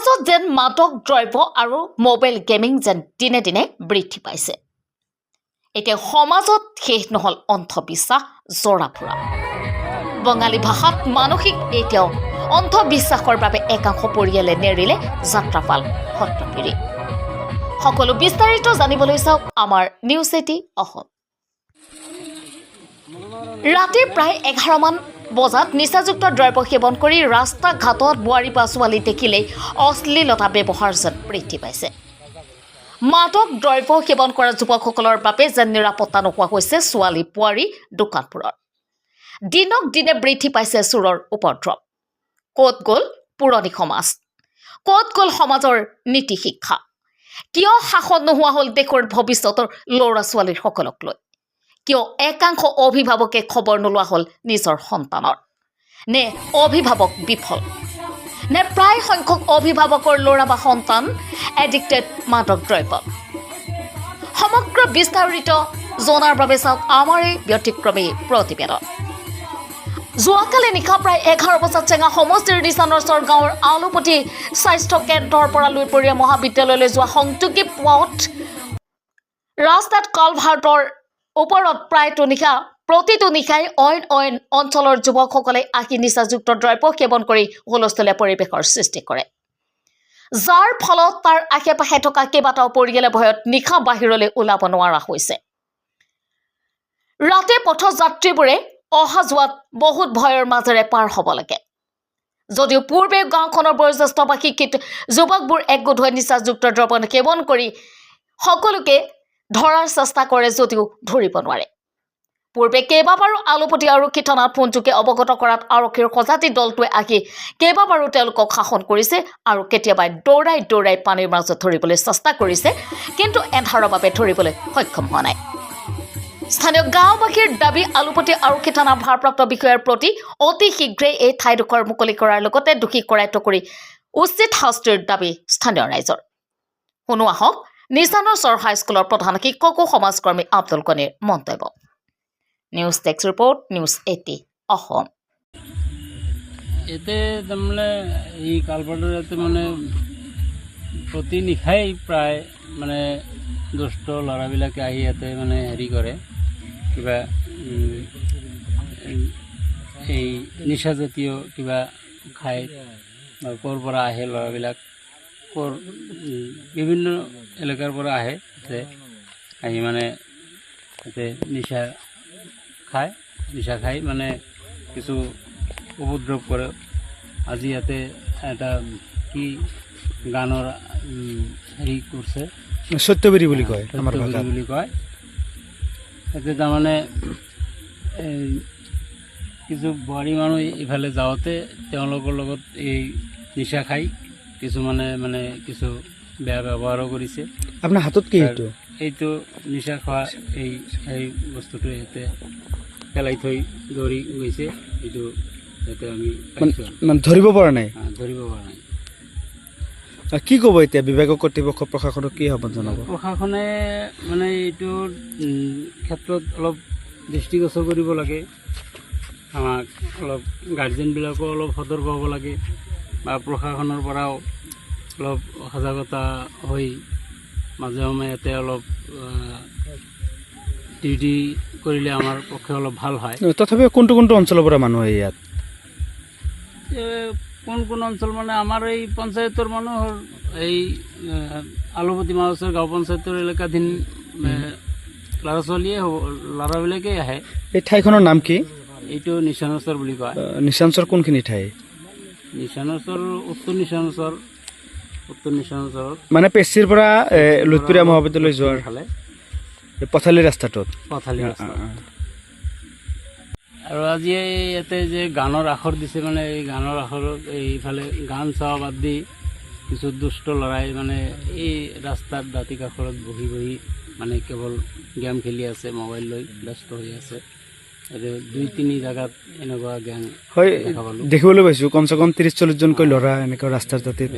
সমাজত যেন মাদক দ্ৰব্য আৰু মোবাইল গেমিং যেন দিনে দিনে বৃদ্ধি পাইছে। এতিয়া সমাজত শেষ নহ'ল অন্ধবিশ্বাস জৰা ফুৰা বঙালী ভাষাত মানসিক এতিয়াও অন্ধবিশ্বাসৰ বাবে একাংশ পৰিয়ালে নেৰিলে যাত্ৰাপাল সত্ৰপিৰি সকলো বিস্তাৰিত জানিবলৈ চাওক আমাৰ নিউজ এইটি অসম। ৰাতি প্ৰায় এঘাৰমান বজাত নিচাযুক্ত দ্ৰব্য সেৱন কৰি ৰাস্তা ঘাটত বোৱাৰী বা ছোৱালী দেখিলেই অশ্লীলতা ব্যৱহাৰ যেন বৃদ্ধি পাইছে। মাদক দ্ৰব্য সেৱন কৰা যুৱকসকলৰ বাবে যেন নিৰাপত্তা নোহোৱা হৈছে ছোৱালী বোৱাৰী দোকানবোৰৰ। দিনক দিনে বৃদ্ধি পাইছে চোৰৰ উপদ্ৰৱ। ক'ত গ'ল পুৰণি সমাজ? ক'ত গ'ল সমাজৰ নীতি শিক্ষা? কিয় শাসন নোহোৱা হ'ল দেশৰ ভৱিষ্যতৰ ল'ৰা ছোৱালীসকলক লৈ কিয় একাংশ অভিভাৱকে খবৰ নোলোৱা হ'ল নিজৰ সন্তানৰ? নে অভিভাৱক বিফল? নে প্ৰায় সংখ্যক অভিভাৱকৰ ল'ৰা বা সন্তান এডিক্টেড মাদক দ্ৰব্য? সমগ্ৰ বিস্তাৰিত জনাৰ বাবে চাওক আমাৰ এই ব্যতিক্ৰমী প্ৰতিবেদন। যোৱাকালি নিশা প্ৰায় এঘাৰ বজাত চেঙা সমষ্টিৰ নিচানৰচৰ গাঁৱৰ আলুপতি স্বাস্থ্য কেন্দ্ৰৰ পৰা মহাবিদ্যালয়লৈ যোৱা সংযোগী পথ ৰাস্তাত কালভাৰ্টৰ ওপৰত প্ৰায়টো নিশা প্ৰতিটো নিশাই অইন অইন অঞ্চলৰ যুৱকসকলে আহি নিচাযুক্ত দ্ৰব্য সেৱন কৰি হুলস্থলীয়া পৰিৱেশৰ সৃষ্টি কৰে। যাৰ ফলত তাৰ আশে পাশে থকা কেইবাটাও পৰিয়ালে ভয়ত নিশা বাহিৰলৈ ওলাব নোৱাৰা হৈছে। ৰাতি পথযাত্ৰীবোৰে অহা যোৱাত বহুত ভয়ৰ মাজেৰে পাৰ হ'ব লাগে। যদিও পূৰ্বে গাঁওখনৰ বয়োজ্যেষ্ঠ বা শিক্ষিত যুৱকবোৰ একগোট হৈ নিচাযুক্ত দ্ৰব্য সেৱন কৰি সকলোকে ধৰাৰ চেষ্টা কৰে যদিও ধৰিব নোৱাৰে। পূৰ্বে কেইবাবাৰো আলুপতি আৰক্ষী থানাত ফোনযোগে অৱগত কৰাত আৰক্ষীৰ সজাতি দলটোৱে আহি কেইবাবাৰো তেওঁলোকক শাসন কৰিছে আৰু কেতিয়াবা দৌৰাই দৌৰাই পানীৰ মাজত ধৰিবলৈ চেষ্টা কৰিছে কিন্তু এন্ধাৰৰ বাবে ধৰিবলৈ সক্ষম হোৱা নাই। স্থানীয় গাঁওবাসীৰ দাবী আলুপতি আৰক্ষী থানাৰ ভাৰপ্ৰাপ্ত বিষয়াৰ প্ৰতি অতি শীঘ্ৰেই এই ঠাইডোখৰ মুকলি কৰাৰ লগতে দোষী কৰায়ত্ব কৰি উচিত শাস্তিৰ দাবী স্থানীয় ৰাইজৰ। শুনো আহক নিচানৰ চৰ হাইস্কুলৰ প্ৰধান শিক্ষক সমাজকৰ্মী আব্দুল গনিৰ মন্তব্য। নিউজ টেক্স ৰিপৰ্ট নিউজ এইটি অসম। ইয়াতে তাৰমানে এই কালভাৰ্টৰ ইয়াতে মানে প্ৰতি নিশাই প্ৰায় মানে দুষ্ট ল'ৰাবিলাকে আহি ইয়াতে মানে হেৰি কৰে কিবা এই নিচাজাতীয় কিবা খায় ক'ৰ পৰা আহে ল'ৰাবিলাক। বিভিন্ন এলেকাৰ পৰা আহে আহি মানে ইয়াতে নিচা খায় নিচা খাই মানে কিছু উপদ্ৰৱ কৰে। আজি ইয়াতে এটা কি গানৰ হেৰি কৰিছে। সত্যবেৰী বুলি কয় আমাৰ সত্যগুৰি বুলি কয়। তাতে তাৰমানে এই কিছু বোৱাৰী মানুহ ইফালে যাওঁতে তেওঁলোকৰ লগত এই নিচা খাই কিছুমানে মানে কিছু বেয়া ব্যৱহাৰো কৰিছে। আপোনাৰ হাতত কি এইটো? এইটো নিচা খোৱা এই এই বস্তুটো ইয়াতে পেলাই থৈ দৌৰি গৈছে। এইটো ইয়াতে আমি মানে ধৰিব পৰা নাই? ধৰিব পৰা নাই। কি ক'ব এতিয়া বিভাগৰ কৰ্তৃপক্ষ প্ৰশাসনক কি আহ্বান জনাব? প্ৰশাসনে মানে এইটো ক্ষেত্ৰত অলপ দৃষ্টিগোচৰ কৰিব লাগে। আমাক অলপ গাৰ্জেনবিলাকো অলপ সতৰ্ক হ'ব লাগে। বা প্ৰশাসনৰ পৰাও অলপ সজাগতা হৈ মাজে সময়ে ইয়াতে অলপ ডিউটি কৰিলে আমাৰ পক্ষে অলপ ভাল হয়। তথাপিও কোনটো কোনটো অঞ্চলৰ পৰা মানুহ আহে ইয়াত? কোন কোন অঞ্চল মানে আমাৰ এই পঞ্চায়তৰ মানুহৰ এই আলুপতি মাছৰ গাঁও পঞ্চায়তৰ এলেকাধীন ল'ৰা ছোৱালীয়ে হ'ব ল'ৰাবিলাকেই আহে। এই ঠাইখনৰ নাম কি? এইটো নিচানচৰ বুলি কয়। আহ, নিচাঞ্চৰ কোনখিনি ঠাই? নিচানচৰ উত্তৰ নিচানচৰ উত্তৰ নিচানচৰত মানে পেচিৰ পৰা লুটপুৰীয়া মহাবিদ্যালয় যোৱাৰ ফালে পথালি ৰাস্তাটোত? পথালি ৰাস্তা। আৰু আজি এই ইয়াতে যে গানৰ আখৰ দিছে মানে এই গানৰ আখৰত এইফালে গান চোৱা বাদ দি কিছু দুষ্ট ল'ৰাই মানে এই ৰাস্তাত দাঁতি কাষৰত বহি বহি মানে কেৱল গেম খেলি আছে মোবাইল লৈ ব্যস্ত হৈ আছে। দুই তিনি জেগাত এনেকুৱা গেং হয় দেখিবলৈ পাইছোঁ কমচে কম ত্ৰিছ চল্লিছজনকৈ ল'ৰা এনেকুৱা ৰাস্তাৰ দাঁতিত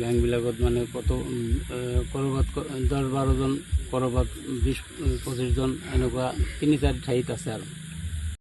গেংবিলাকত মানে কত ক'ৰবাত দহ বাৰজন ক'ৰবাত বিছ পঁচিছজন এনেকুৱা তিনি চাৰি ঠাইত আছে আৰু।